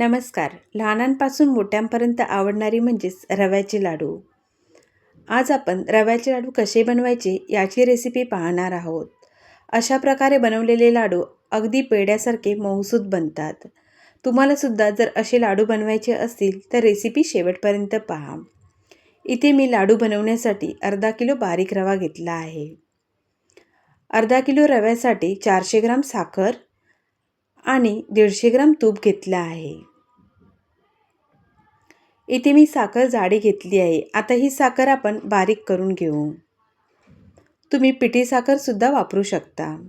नमस्कार. लहानांपासून मोठ्यांपर्यंत आवडणारी म्हणजेच रव्याचे लाडू. आज आपण रव्याचे लाडू कसे बनवायचे याची रेसिपी पाहणार आहोत. अशा प्रकारे बनवलेले लाडू अगदी पेड्यासारखे मऊसूद बनतात. तुम्हालासुद्धा जर असे लाडू बनवायचे असतील तर रेसिपी शेवटपर्यंत पहा. इथे मी लाडू बनवण्यासाठी अर्धा किलो बारीक रवा घेतला आहे. अर्धा किलो रव्यासाठी चारशे ग्राम साखर आणि दीडशे ग्राम तूप घेतलं आहे. इथे मी साखर जाडी घेतली आहे. आता ही साखर आपण बारीक करून घेऊ. तुम्ही पिठी साखरसुद्धा वापरू शकता.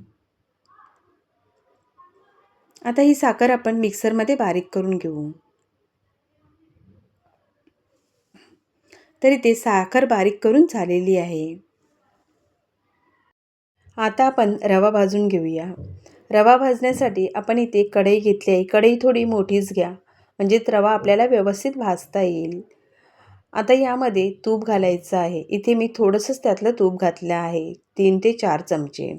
आता ही साखर आपण मिक्सरमध्ये बारीक करून घेऊ. तरी ते साखर बारीक करून झालेली आहे. आता आपण रवा भाजून घेऊया. रवा भाजण्यासाठी आपण इथे कढई घेतली आहे. कढई थोडी मोठीच घ्या. म्हणजे रवा आपल्याला व्यवस्थित भाजता येईल. आता यामध्ये तूप घालायचं आहे. इथे मी थोडंसंच त्यातलं तूप घातलं आहे. तीन ते चार चमचे.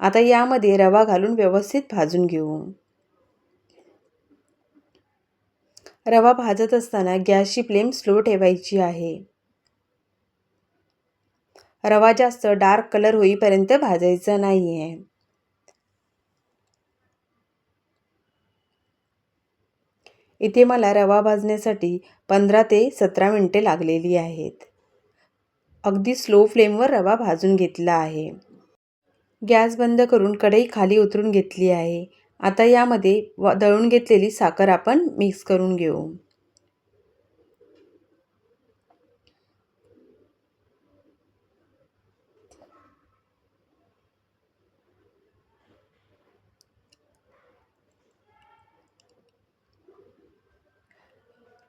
आता यामध्ये रवा घालून व्यवस्थित भाजून घेऊ. रवा भाजत असताना गॅसची फ्लेम स्लो ठेवायची आहे. रवा जास्त डार्क कलर होईपर्यंत भाजायचा नाही आहे इथे मला रवा भाजण्यासाठी पंधरा ते सतरा मिनटे लागलेली आहेत. अगदी स्लो फ्लेमवर रवा भाजून घेतला आहे. गॅस बंद करून कढई खाली उतरून घेतली आहे. आता यामध्ये व दळून घेतलेली साखर आपण मिक्स करून घेऊ.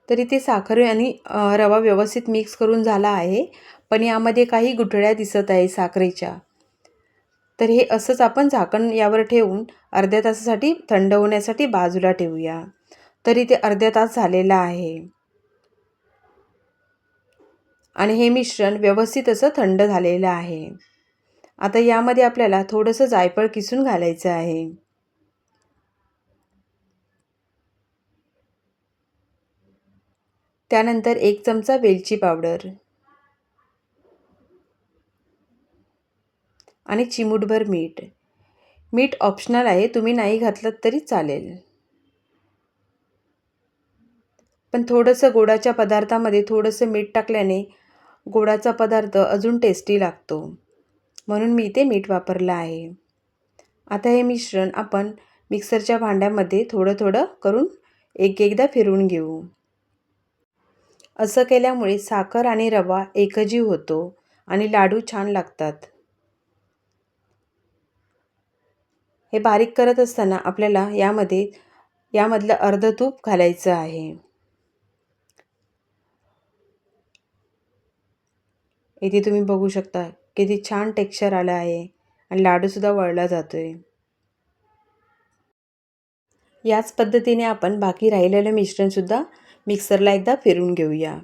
तरी ते साखर आणि रवा व्यवस्थित मिक्स करून झाला आहे. पण यामध्ये काही गुठळ्या दिसत आहे साखरेच्या. तर हे असंच आपण झाकण यावर ठेवून अर्ध्या तासासाठी थंड होण्यासाठी बाजूला ठेवूया. तरी ते अर्ध्या तास झालेलं आहे. आणि हे मिश्रण व्यवस्थित असं थंड झालेलं आहे. आता यामध्ये आपल्याला थोडंसं जायफळ किसून घालायचं आहे. त्यानंतर एक चमचा वेलची पावडर. आणि चिमूटभर मीठ. मीठ ऑप्शनल आहे तुम्ही नाही घातलं तरी चालेल. पण थोडंसं गोडाच्या पदार्थामध्ये थोडंसं मीठ टाकल्याने गोडाचा पदार्थ अजून टेस्टी लागतो. म्हणून मी इथे मीठ वापरलं आहे. आता हे मिश्रण आपण मिक्सरच्या भांड्यामध्ये थोडं थोडं करून एक एकदा फिरवून घेऊ. असं केल्यामुळे साखर आणि रवा एकजीव होतो आणि लाडू छान लागतात. हे बारीक करत असताना आपल्याला यामध्ये यामधलं अर्ध तूप घालायचं आहे. इथे तुम्ही बघू शकता किती छान टेक्स्चर आलं आहे आणि लाडूसुद्धा वळला जातो आहे याच पद्धतीने आपण बाकी राहिलेलं मिश्रणसुद्धा मिक्सरला एकदा फिरून घेऊया.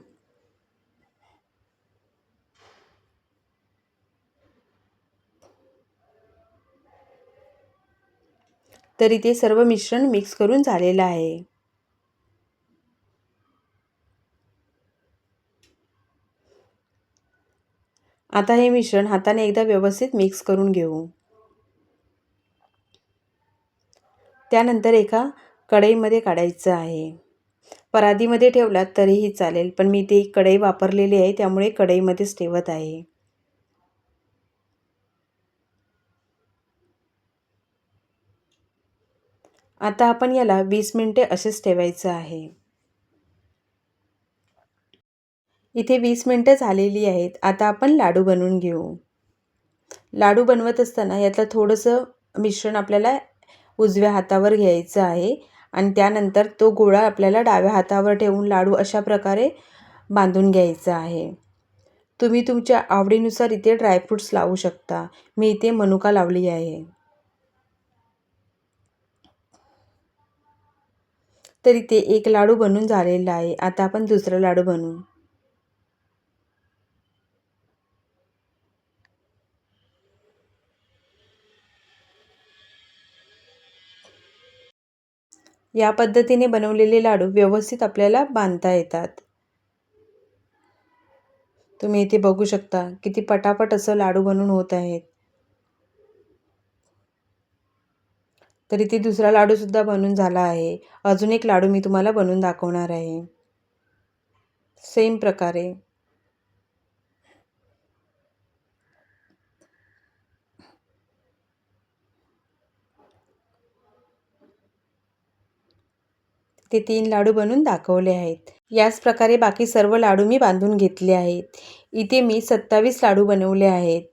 तरी ते सर्व मिश्रण मिक्स करून झालेलं आहे. आता हे मिश्रण हाताने एकदा व्यवस्थित मिक्स करून घेऊ. त्यानंतर एका कढईमध्ये काढायचं आहे. परादीमध्ये ठेवलात तरीही चालेल पण मी ती कढई वापरलेली आहे त्यामुळे कढईमध्येच ठेवत आहे. आता आपण याला वीस मिनटे असेच ठेवायचं आहे. इथे वीस मिनटं झालेली आहेत. आता आपण लाडू बनवून घेऊ. लाडू बनवत असताना यातलं थोडंसं मिश्रण आपल्याला उजव्या हातावर घ्यायचं आहे. आणि त्यानंतर तो गोळा आपल्याला डाव्या हातावर ठेवून लाडू अशा प्रकारे बांधून घ्यायचा आहे. तुम्ही तुमच्या आवडीनुसार इथे ड्रायफ्रूट्स लावू शकता. मी इथे मनुका लावली आहे. तर इथे एक लाडू बनून झालेला आहे. आता आपण दुसरा लाडू बनवू. या पद्धतीने बनवलेले लाडू व्यवस्थित आपल्याला बांधता येतात. तुम्ही इथे बघू शकता किती पटापट असं लाडू बनवून होत आहेत. तर इथे दुसरा लाडूसुद्धा बनून झाला आहे. अजून एक लाडू मी तुम्हाला बनवून दाखवणार आहे. सेम प्रकारे. ते तीन लाडू बनवून दाखवले आहेत. याच प्रकारे बाकी सर्व लाडू मी बांधून घेतले आहेत. इथे मी सत्तावीस लाडू बनवले आहेत.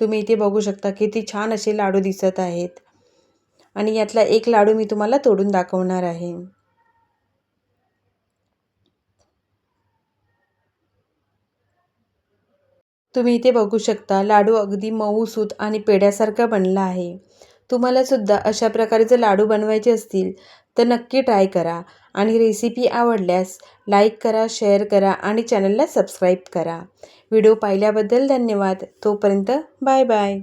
तुम्ही इथे बघू शकता किती छान असे लाडू दिसत आहेत. आणि यातला एक लाडू मी तुम्हाला तोडून दाखवणार आहे. तुम्ही इथे बघू शकता लाडू अगदी मऊ सूत आणि पेड्यासारखा बनला आहे. तुम्हाला सुद्धा अशा प्रकारे जर लाडू बनवायचे असतील तर नक्की ट्राय करा आणि रेसिपी आवडल्यास लाईक करा शेअर करा आणि चॅनलला सबस्क्राईब करा. व्हिडिओ पाहिल्याबद्दल धन्यवाद. तोपर्यंत बाय बाय.